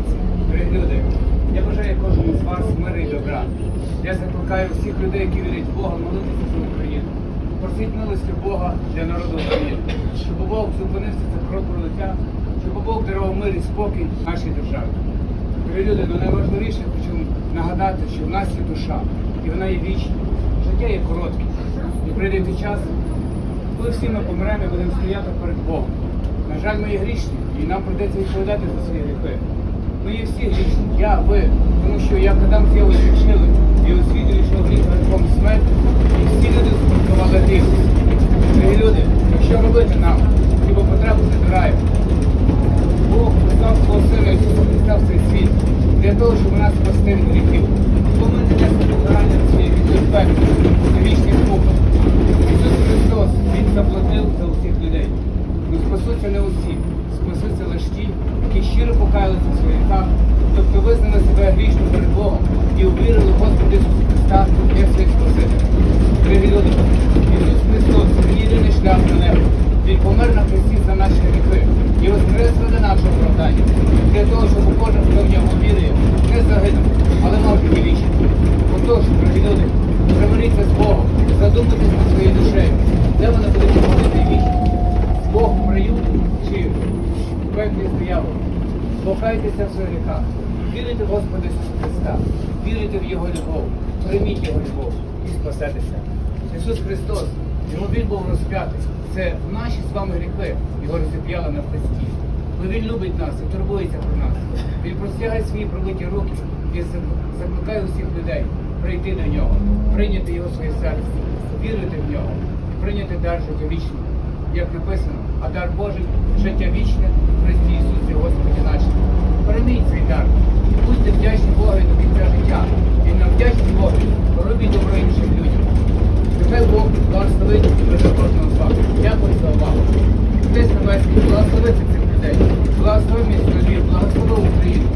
українці, дорогі люди, я бажаю кожному з вас миру і добра. Я закликаю всіх людей, які вірять в Бога, молитися за Україну. Просіть милості Бога для народу України, щоб Бог зупинився це крок пролиття, щоб Бог дарував мир і спокій нашій державі. Дорогі люди, ну найважливіше хочу нагадати, що в нас є душа, і вона є вічна. Життя є коротке. І прийде той час, коли всі ми помремо і будемо стояти перед Богом. На жаль, ми є грішні, і нам прийдеться відповідати за свої гріхи. Є всі грішні, я, ви, тому що як Адам з Євою грішили і освідує, що гріх грехом смерть, і всі люди спортували гріх. Дорогі люди, що робити нам, хіба потрапити до раю? Бог послав свого сина Ісуса Христа цей світ для того, щоб нас спасти від гріхів. Бо ми не несемо покарання гріхи смерті, на вічний спокій. Ісус Христос, Він заплатив за усіх людей. Ну спасуться не усі, спасуться лише ті, щиро покаялися в своїх гріхах, тобто визнали себе грішним перед Богом і увірили в Господа Ісуса Христа як своїх Спасителя. Привіли Ісус Христос, єдиний шлях на небо. Він помер на хресті за наші гріхи і воскрес для нашого оправдання, для того, щоб кожен, хто в нього вірує, не загинув, але мав життя вічне. Отож, дорогі люди, примиріться з Богом, задумайтесь над своєю душею, де вона буде проходити вічно. З Богом в раю чи в пеклі з дияволом. Покайтеся в своїх гріхах, вірите в Господа Ісуса Христа, вірите в Його любов, прийміть Його любов і спасетеся. Ісус Христос, його він був розп'ятий. Це наші з вами гріхи, його розіп'яли на хресті. Бо він любить нас і турбується про нас. Він простягає свої пробиті руки і закликає усіх людей прийти до нього, прийняти його своє серце, вірити в нього і прийняти дар життя вічного. Як написано, а дар Божий життя вічне в Христі Ісусі Господі нашому. Переміть свій дар і будьте вдячні Богові до кінця життя. І на вдячні Богові, робіть добро іншим людям. Нехай Бог благословить і кожного з вас. Дякую за увагу. Десь Небесний, благословити цих людей, благослови місто, благослови Україну.